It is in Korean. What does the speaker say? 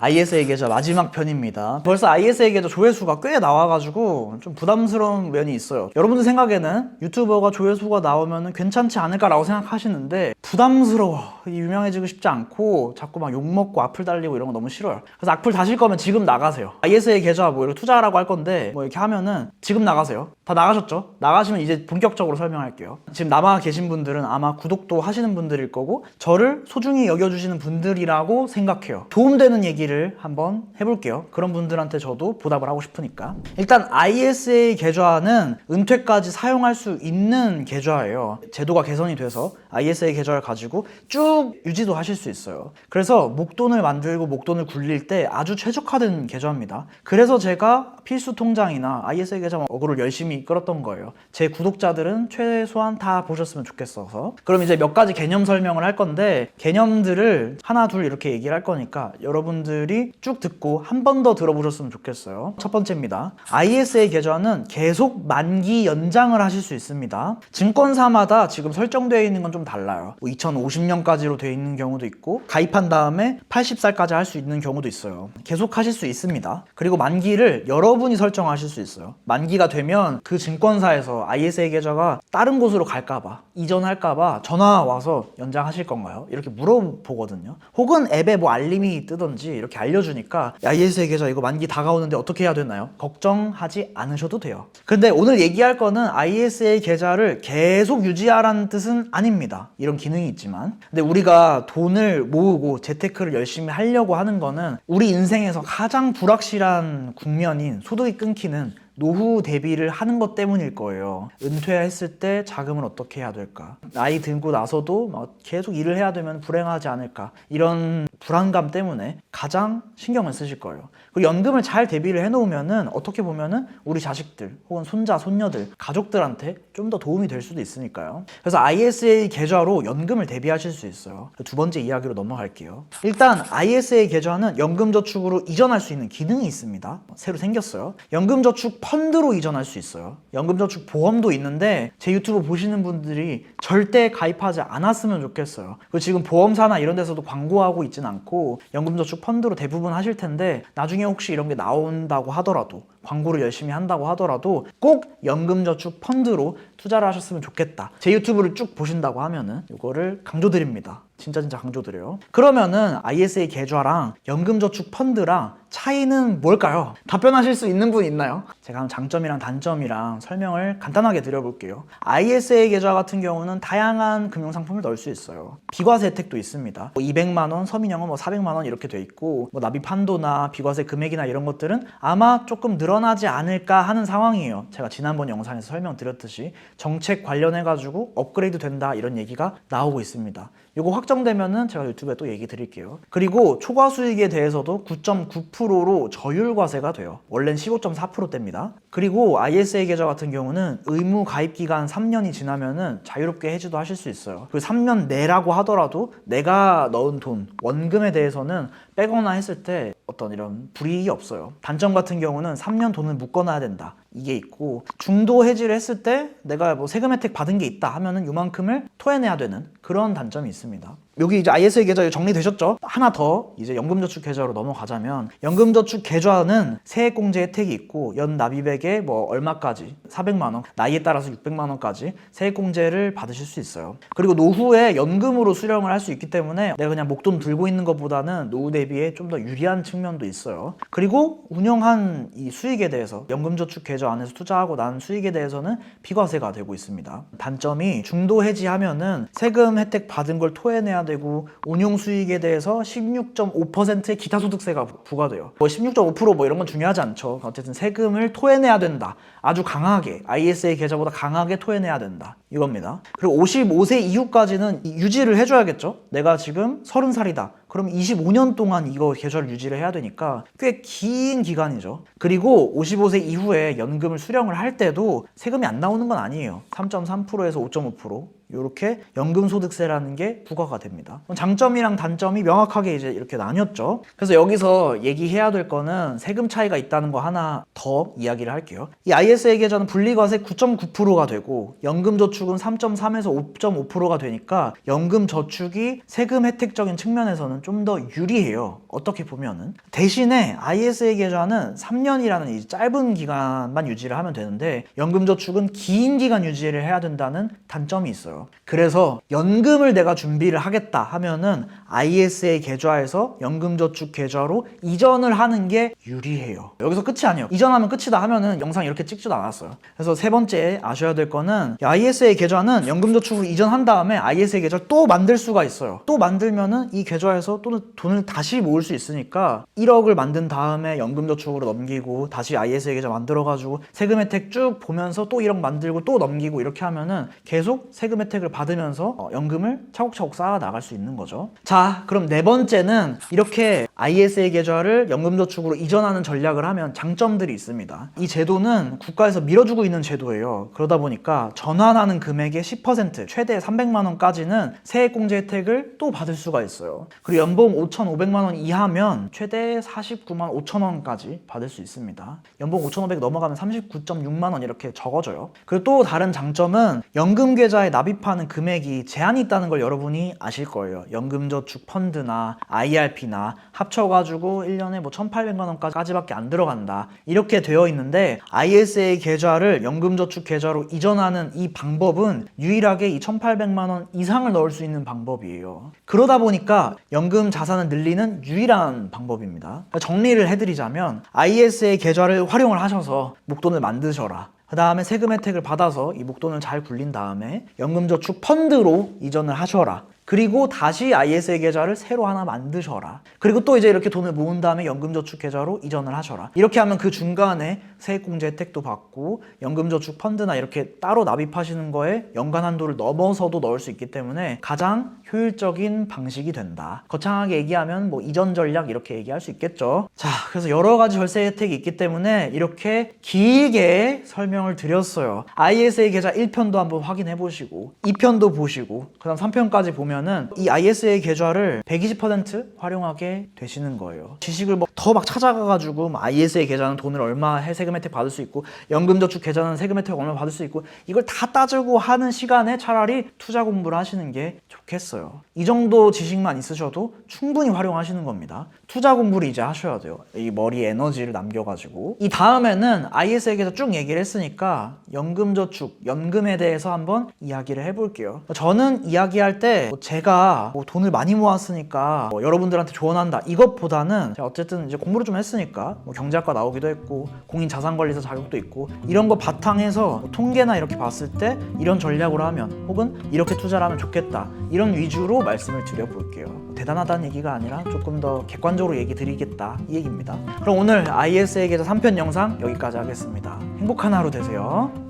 ISA 계좌 마지막 편입니다. 벌써 ISA 계좌 조회수가 꽤 나와가지고 좀 부담스러운 면이 있어요. 여러분들 생각에는 유튜버가 조회수가 나오면 괜찮지 않을까라고 생각하시는데 부담스러워. 유명해지고 싶지 않고 자꾸 막 욕먹고 악플 달리고 이런 거 너무 싫어요. 그래서 악플 다실 거면 지금 나가세요. ISA 계좌 뭐 이렇게 투자하라고 할 건데 뭐 이렇게 하면은 지금 나가세요. 다 나가셨죠? 나가시면 이제 본격적으로 설명할게요. 지금 남아 계신 분들은 아마 구독도 하시는 분들일 거고 저를 소중히 여겨주시는 분들이라고 생각해요. 도움되는 얘기 를 한번 해볼게요. 그런 분들한테 저도 보답을 하고 싶으니까. 일단 ISA 계좌는 은퇴까지 사용할 수 있는 계좌예요. 제도가 개선이 돼서 ISA 계좌를 가지고 쭉 유지도 하실 수 있어요. 그래서 목돈을 만들고 목돈을 굴릴 때 아주 최적화된 계좌입니다. 그래서 제가 필수 통장이나 ISA 계좌 어그를 열심히 끌었던 거예요. 제 구독자들은 최소한 다 보셨으면 좋겠어서. 그럼 이제 몇 가지 개념 설명을 할 건데 개념들을 하나 둘 이렇게 얘기를 할 거니까 여러분들 이 쭉 듣고 한 번 더 들어보셨으면 좋겠어요. 첫 번째입니다. ISA 계좌는 계속 만기 연장을 하실 수 있습니다. 증권사마다 지금 설정되어 있는 건 좀 달라요. 뭐 2050년까지로 되어 있는 경우도 있고 가입한 다음에 80살까지 할 수 있는 경우도 있어요. 계속 하실 수 있습니다. 그리고 만기를 여러분이 설정하실 수 있어요. 만기가 되면 그 증권사에서 ISA 계좌가 다른 곳으로 갈까봐 이전할까봐 전화 와서 연장하실 건가요? 이렇게 물어보거든요. 혹은 앱에 뭐 알림이 뜨던지 이렇게 알려주니까 계좌 이거 만기 다가오는데 어떻게 해야 되나요? 걱정하지 않으셔도 돼요. 근데 오늘 얘기할 거는 ISA 계좌를 계속 유지하라는 뜻은 아닙니다. 이런 기능이 있지만. 근데 우리가 돈을 모으고 재테크를 열심히 하려고 하는 거는 우리 인생에서 가장 불확실한 국면인 소득이 끊기는 노후 대비를 하는 것 때문일 거예요. 은퇴했을 때 자금을 어떻게 해야 될까? 나이 들고 나서도 막 계속 일을 해야 되면 불행하지 않을까? 이런 불안감 때문에 가장 신경을 쓰실 거예요. 그리고 연금을 잘 대비를 해놓으면은 어떻게 보면은 우리 자식들 혹은 손자, 손녀들, 가족들한테 좀 더 도움이 될 수도 있으니까요. 그래서 ISA 계좌로 연금을 대비하실 수 있어요. 두 번째 이야기로 넘어갈게요. 일단 ISA 계좌는 연금저축으로 이전할 수 있는 기능이 있습니다. 새로 생겼어요. 연금저축 펀드로 이전할 수 있어요. 연금저축 보험도 있는데 제 유튜브 보시는 분들이 절대 가입하지 않았으면 좋겠어요. 그리고 지금 보험사나 이런 데서도 광고하고 있진 않고 연금저축 펀드로 대부분 하실 텐데 나중에 혹시 이런 게 나온다고 하더라도 광고를 열심히 한다고 하더라도 꼭 연금저축 펀드로 투자를 하셨으면 좋겠다. 제 유튜브를 쭉 보신다고 하면은 이거를 강조드립니다. 진짜 진짜 강조드려요. 그러면은 ISA 계좌랑 연금저축 펀드랑 차이는 뭘까요? 답변하실 수 있는 분 있나요? 제가 한 장점이랑 단점이랑 설명을 간단하게 드려볼게요. ISA 계좌 같은 경우는 다양한 금융상품을 넣을 수 있어요. 비과세 혜택도 있습니다. 뭐 200만 원, 서민형은 뭐 400만 원 이렇게 돼 있고 뭐 납입 한도나 비과세 금액이나 이런 것들은 아마 조금 늘어 나지 않을까 하는 상황이에요. 제가 지난번 영상에서 설명드렸듯이 정책 관련해 가지고 업그레이드 된다 이런 얘기가 나오고 있습니다. 이거 확정되면은 제가 유튜브에 또 얘기 드릴게요. 그리고 초과 수익에 대해서도 9.9%로 저율과세가 돼요. 원래는 15.4%대입니다. 그리고 ISA 계좌 같은 경우는 의무 가입 기간 3년이 지나면은 자유롭게 해지도 하실 수 있어요. 그 3년 내라고 하더라도 내가 넣은 돈, 원금에 대해서는 빼거나 했을 때 어떤 이런 불이익이 없어요. 단점 같은 경우는 3년 돈을 묶어놔야 된다. 이게 있고 중도 해지를 했을 때 내가 뭐 세금 혜택 받은 게 있다 하면은 이만큼을 토해내야 되는 그런 단점이 있습니다. 여기 이제 ISA 계좌 정리되셨죠? 하나 더 이제 연금저축 계좌로 넘어가자면 연금저축 계좌는 세액공제 혜택이 있고 연 납입액에 뭐 얼마까지 400만 원 나이에 따라서 600만 원까지 세액공제를 받으실 수 있어요. 그리고 노후에 연금으로 수령을 할 수 있기 때문에 내가 그냥 목돈 들고 있는 것보다는 노후 대비에 좀 더 유리한 측면도 있어요. 그리고 운영한 이 수익에 대해서 연금저축 계좌 안에서 투자하고 난 수익에 대해서는 비과세가 되고 있습니다. 단점이 중도 해지하면은 세금 혜택 받은 걸 토해내야 되고 운용 수익에 대해서 16.5%의 기타 소득세가 부- 부과돼요. 뭐 16.5%뭐 이런 건 중요하지 않죠. 어쨌든 세금을 토해내야 된다. 아주 강하게 ISA 계좌보다 강하게 토해내야 된다. 이겁니다. 그리고 55세 이후까지는 이- 유지를 해줘야겠죠. 내가 지금 30살이다. 그럼 25년 동안 이거 계좌를 유지를 해야 되니까 꽤 긴 기간이죠. 그리고 55세 이후에 연금을 수령을 할 때도 세금이 안 나오는 건 아니에요. 3.3%에서 5.5%. 이렇게 연금소득세라는 게 부과가 됩니다. 장점이랑 단점이 명확하게 이제 이렇게 나뉘었죠. 그래서 여기서 얘기해야 될 거는 세금 차이가 있다는 거 하나 더 이야기를 할게요. 이 ISA 계좌는 분리과세 9.9%가 되고 연금저축은 3.3에서 5.5%가 되니까 연금저축이 세금 혜택적인 측면에서는 좀 더 유리해요. 어떻게 보면은 대신에 ISA 계좌는 3년이라는 이 짧은 기간만 유지를 하면 되는데 연금저축은 긴 기간 유지를 해야 된다는 단점이 있어요. 그래서 연금을 내가 준비를 하겠다 하면은 ISA 계좌에서 연금저축 계좌로 이전을 하는 게 유리해요. 여기서 끝이 아니에요. 이전하면 끝이다 하면은 영상 이렇게 찍지도 않았어요. 그래서 세 번째 아셔야 될 거는 이 ISA 계좌는 연금저축으로 이전한 다음에 ISA 계좌를 또 만들 수가 있어요. 또 만들면은 이 계좌에서 또는 돈을 다시 모을 수 있으니까 1억을 만든 다음에 연금저축으로 넘기고 다시 ISA 계좌 만들어가지고 세금 혜택 쭉 보면서 또 1억 만들고 또 넘기고 이렇게 하면은 계속 세금 혜택 을 받으면서 어, 연금을 차곡차곡 쌓아 나갈 수 있는 거죠. 자, 그럼 네 번째는 이렇게 ISA 계좌를 연금저축으로 이전하는 전략을 하면 장점들이 있습니다. 이 제도는 국가에서 밀어주고 있는 제도예요. 그러다 보니까 전환하는 금액의 10% 최대 300만 원까지는 세액공제 혜택을 또 받을 수가 있어요. 그리고 연봉 5,500만 원 이하면 최대 49만 5천 원까지 받을 수 있습니다. 연봉 5,500 넘어가면 39.6만 원 이렇게 적어져요. 그리고 또 다른 장점은 연금 계좌에 납입하는 금액이 제한이 있다는 걸 여러분이 아실 거예요. 연금저축 펀드나 IRP나 합 쳐가지고 1년에 뭐 1,800만 원까지밖에 안 들어간다. 이렇게 되어 있는데 ISA 계좌를 연금저축 계좌로 이전하는 이 방법은 유일하게 이 1,800만 원 이상을 넣을 수 있는 방법이에요. 그러다 보니까 연금 자산을 늘리는 유일한 방법입니다. 정리를 해드리자면 ISA 계좌를 활용을 하셔서 목돈을 만드셔라. 그 다음에 세금 혜택을 받아서 이 목돈을 잘 굴린 다음에 연금저축 펀드로 이전을 하셔라. 그리고 다시 ISA 계좌를 새로 하나 만드셔라. 그리고 또 이제 이렇게 돈을 모은 다음에 연금저축 계좌로 이전을 하셔라. 이렇게 하면 그 중간에 세액공제 혜택도 받고 연금저축 펀드나 이렇게 따로 납입하시는 거에 연간 한도를 넘어서도 넣을 수 있기 때문에 가장 효율적인 방식이 된다. 거창하게 얘기하면 뭐 이전 전략 이렇게 얘기할 수 있겠죠. 자, 그래서 여러 가지 절세 혜택이 있기 때문에 이렇게 길게 설명을 드렸어요. ISA 계좌 1편도 한번 확인해 보시고 2편도 보시고 그다음 3편까지 보면 은 이 ISA 계좌를 120% 활용하게 되시는 거예요. 지식을 뭐 더 막 찾아가 가지고 뭐 ISA 계좌는 돈을 얼마 해 세금 혜택 받을 수 있고 연금저축 계좌는 세금 혜택 얼마 받을 수 있고 이걸 다 따지고 하는 시간에 차라리 투자 공부를 하시는 게 좋겠어요. 이 정도 지식만 있으셔도 충분히 활용하시는 겁니다. 투자 공부를 이제 하셔야 돼요. 이 머리 에너지를 남겨가지고. 이 다음에는 IS에게서 쭉 얘기를 했으니까 연금저축, 연금에 대해서 한번 이야기를 해볼게요. 저는 이야기할 때뭐 제가 뭐 돈을 많이 모았으니까 뭐 여러분들한테 조언한다. 이것보다는 제가 어쨌든 이제 공부를 좀 했으니까 뭐 경제학과 나오기도 했고 공인 자산관리사 자격도 있고 이런 거 바탕에서 뭐 통계나 이렇게 봤을 때 이런 전략으로 하면 혹은 이렇게 투자를 하면 좋겠다. 이런 위주로 말씀을 드려볼게요. 대단하다는 얘기가 아니라 조금 더 객관적으로 얘기 드리겠다 이 얘기입니다. 그럼 오늘 계좌 3편 영상 여기까지 하겠습니다. 행복한 하루 되세요.